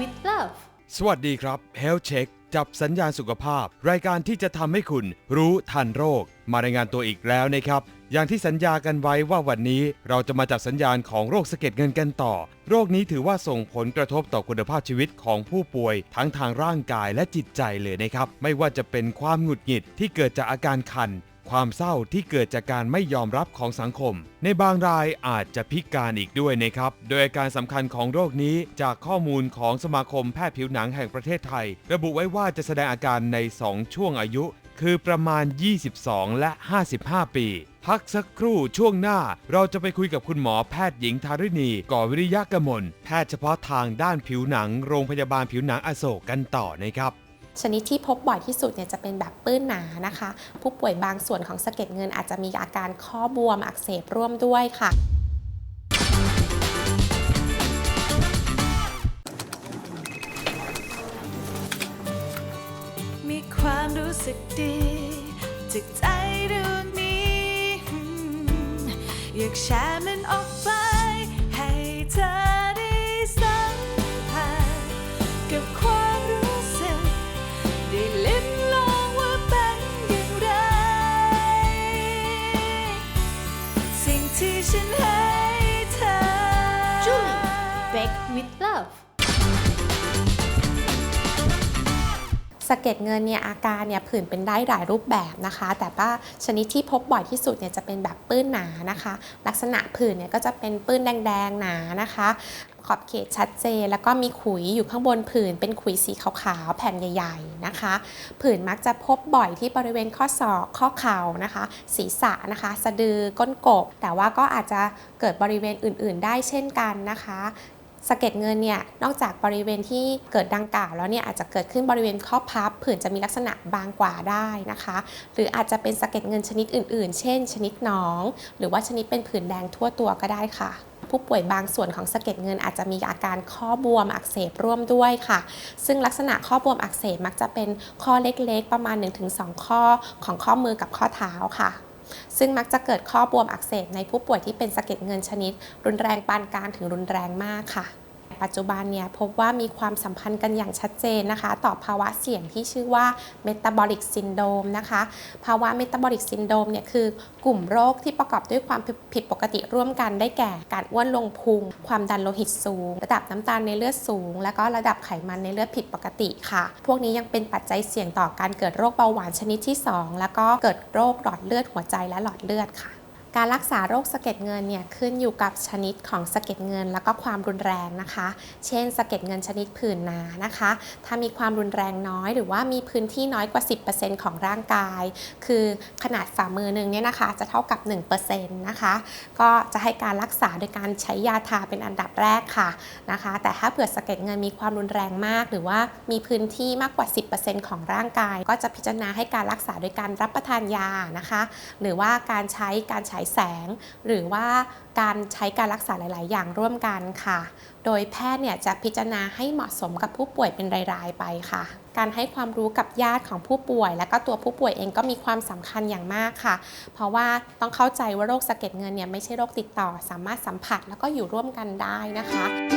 with love สวัสดีครับ Health Check จับสัญญาณสุขภาพ รายการที่จะทำให้คุณรู้ทันโรค มารายงานตัวอีกแล้วนะครับ อย่างที่สัญญากันไว้ว่าวันนี้เราจะมาจับสัญญาณของโรคสะเก็ดเงินกันต่อ โรคนี้ถือว่าส่งผลกระทบต่อคุณภาพชีวิตของผู้ป่วย ทั้งทางร่างกายและจิตใจเลยนะครับ ไม่ว่าจะเป็นความหงุดหงิดที่เกิดจากอาการคัน ความเศร้าที่เกิดจากการไม่ยอมรับของสังคม ในบางรายอาจจะพิการอีกด้วยนะครับ โดยอาการสำคัญของโรคนี้จากข้อมูลของสมาคมแพทย์ผิวหนังแห่งประเทศไทย ระบุไว้ว่าจะแสดงอาการใน 2 ช่วงอายุ คือประมาณ 22 และ 55 ปีพักสักครู่ช่วงหน้าเราจะไปคุยกับคุณหมอแพทย์หญิงทาริณีก่อวิริยะกมล แพทย์เฉพาะทางด้านผิวหนัง โรงพยาบาลผิวหนังอโศกกันต่อนะครับ ชนิดที่พบบ่อยที่สุดเนี่ยจะเป็นแบบปื้นหนานะคะ ผู้ป่วยบางส่วนของสะเก็ดเงินอาจจะมีอาการข้อบวมอักเสบร่วมด้วยค่ะมีความรู้สึกดีจากใจดวงนี้อืมอยากแชร์มันออกไป สะเก็ดเงินเนี่ยอาการเนี่ยผื่นเป็นได้หลายรูปแบบนะคะ แต่ว่าชนิดที่พบบ่อยที่สุดเนี่ยจะเป็นแบบปื้นหนานะคะ ลักษณะผื่นเนี่ยก็จะเป็นปื้นแดงๆหนานะคะขอบเขตชัดเจนแล้วก็มีขุยอยู่ข้างบนผื่นเป็นขุยสีขาวๆแผ่นใหญ่ๆนะคะ ผื่นมักจะพบบ่อยที่บริเวณข้อศอกข้อเข่านะคะ ศีรษะนะคะ สะดือก้นกบ แต่ว่าก็อาจจะเกิดบริเวณอื่น ๆ ได้เช่นกันนะคะ สะเก็ดเงินเนี่ยนอกจากบริเวณที่เกิดดังกล่าวแล้วเนี่ยอาจจะเกิดขึ้นบริเวณข้อพับผื่นจะมีลักษณะบางกว่าได้นะคะ หรืออาจจะเป็นสะเก็ดเงินชนิดอื่น ๆ เช่น ชนิดหนอง หรือว่าชนิดเป็นผื่นแดงทั่วตัวก็ได้ค่ะผู้ป่วยบางส่วนของสะเก็ดเงินอาจจะมีอาการข้อบวมอักเสบร่วมด้วยค่ะ ซึ่งลักษณะข้อบวมอักเสบมักจะเป็นข้อเล็กๆ ประมาณ 1-2 ข้อของข้อมือกับข้อเท้าค่ะ ซึ่งมักจะเกิดข้อบวมอักเสบในผู้ป่วยที่เป็นสะเก็ดเงินชนิด รุนแรงปานกลางถึงรุนแรงมากค่ะ ปัจจุบันเนี่ยพบว่ามีความสัมพันธ์กันอย่างชัดเจนนะคะ ต่อภาวะเสี่ยงที่ชื่อว่า metabolic syndrome นะคะภาวะ metabolic syndrome เนี่ยคือกลุ่มโรคที่ประกอบด้วยความผิดปกติร่วมกันได้แก่การอ้วนลงพุง ความดันโลหิตสูง ระดับน้ำตาลในเลือดสูง และก็ระดับไขมันในเลือดผิดปกติค่ะ พวกนี้ยังเป็นปัจจัยเสี่ยงต่อการเกิดโรคเบาหวานชนิดที่ 2 แล้วก็เกิดโรคหลอดเลือดหัวใจและหลอดเลือดค่ะ การรักษาโรคสะเก็ดเงินเนี่ยขึ้นอยู่กับชนิดของสะเก็ดเงิน แล้วก็ความรุนแรงนะคะ เช่นสะเก็ดเงินชนิดผื่นหนานะคะ ถ้ามีความรุนแรงน้อยหรือว่ามีพื้นที่น้อยกว่า 10%ของร่างกาย คือขนาดฝ่ามือหนึ่งเนี่ยนะคะจะเท่ากับ 1%นะคะ ก็จะให้การรักษาโดยการใช้ยาทาเป็นอันดับแรกค่ะนะคะ แต่ถ้าเผื่อสะเก็ดเงินมีความรุนแรงมาก หรือว่ามีพื้นที่มากกว่า 10%ของร่างกาย ก็จะพิจารณาให้การรักษาโดยการรับประทานยานะคะ หรือว่าการใช้การฉายแสง หรือว่าการใช้การรักษาหลาย ๆ อย่างร่วมกันค่ะ โดยแพทย์เนี่ยจะพิจารณาให้เหมาะสมกับผู้ป่วยเป็นราย ๆ ไปค่ะ การให้ความรู้กับญาติของผู้ป่วย และก็ตัวผู้ป่วยเองก็มีความสำคัญอย่างมากค่ะ เพราะว่าต้องเข้าใจว่าโรคสะเก็ดเงินเนี่ยไม่ใช่โรคติดต่อ สามารถสัมผัสแล้วก็อยู่ร่วมกันได้นะคะ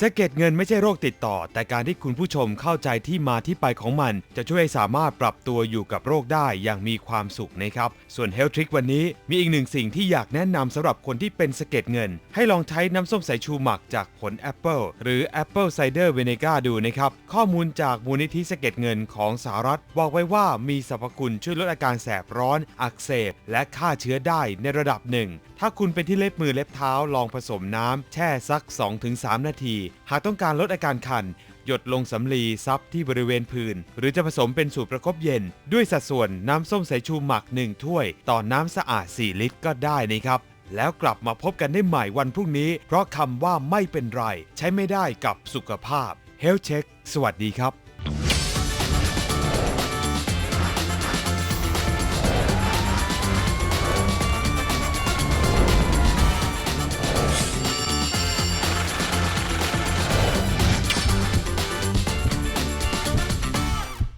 สะเก็ดเงินไม่ใช่โรคติดต่อ แต่การที่คุณผู้ชมเข้าใจที่มาที่ไปของมัน จะช่วยให้สามารถปรับตัวอยู่กับโรคได้อย่างมีความสุขนะครับ ส่วน Health Trick วันนี้มีอีกหนึ่งสิ่งที่อยากแนะนำสำหรับคนที่เป็นสะเก็ดเงิน ให้ลองใช้น้ำส้มสายชูหมักจากผลแอปเปิลหรือ Apple Cider Vinegar ดูนะครับ ข้อมูลจากมูลนิธิสะเก็ดเงินของสหรัฐ บอกไว้ว่ามีสรรพคุณช่วยลดอาการแสบร้อน อักเสบ และฆ่าเชื้อได้ในระดับหนึ่งถ้าคุณเป็นที่เล็บมือเล็บเท้าลองผสมน้ำแช่สัก 2-3 นาทีหากต้องการลดอาการคัน หยดลงสำลีซับที่บริเวณพื้นหรือจะผสมเป็นสูตรประคบเย็น ด้วยสัดส่วนน้ำส้มสายชูหมัก 1 ถ้วย ต่อน้ำสะอาด 4 ลิตรก็ได้นะครับ แล้วกลับมาพบกันได้ใหม่วันพรุ่งนี้ เพราะคำว่าไม่เป็นไร ใช้ไม่ได้กับสุขภาพ Health Check สวัสดีครับ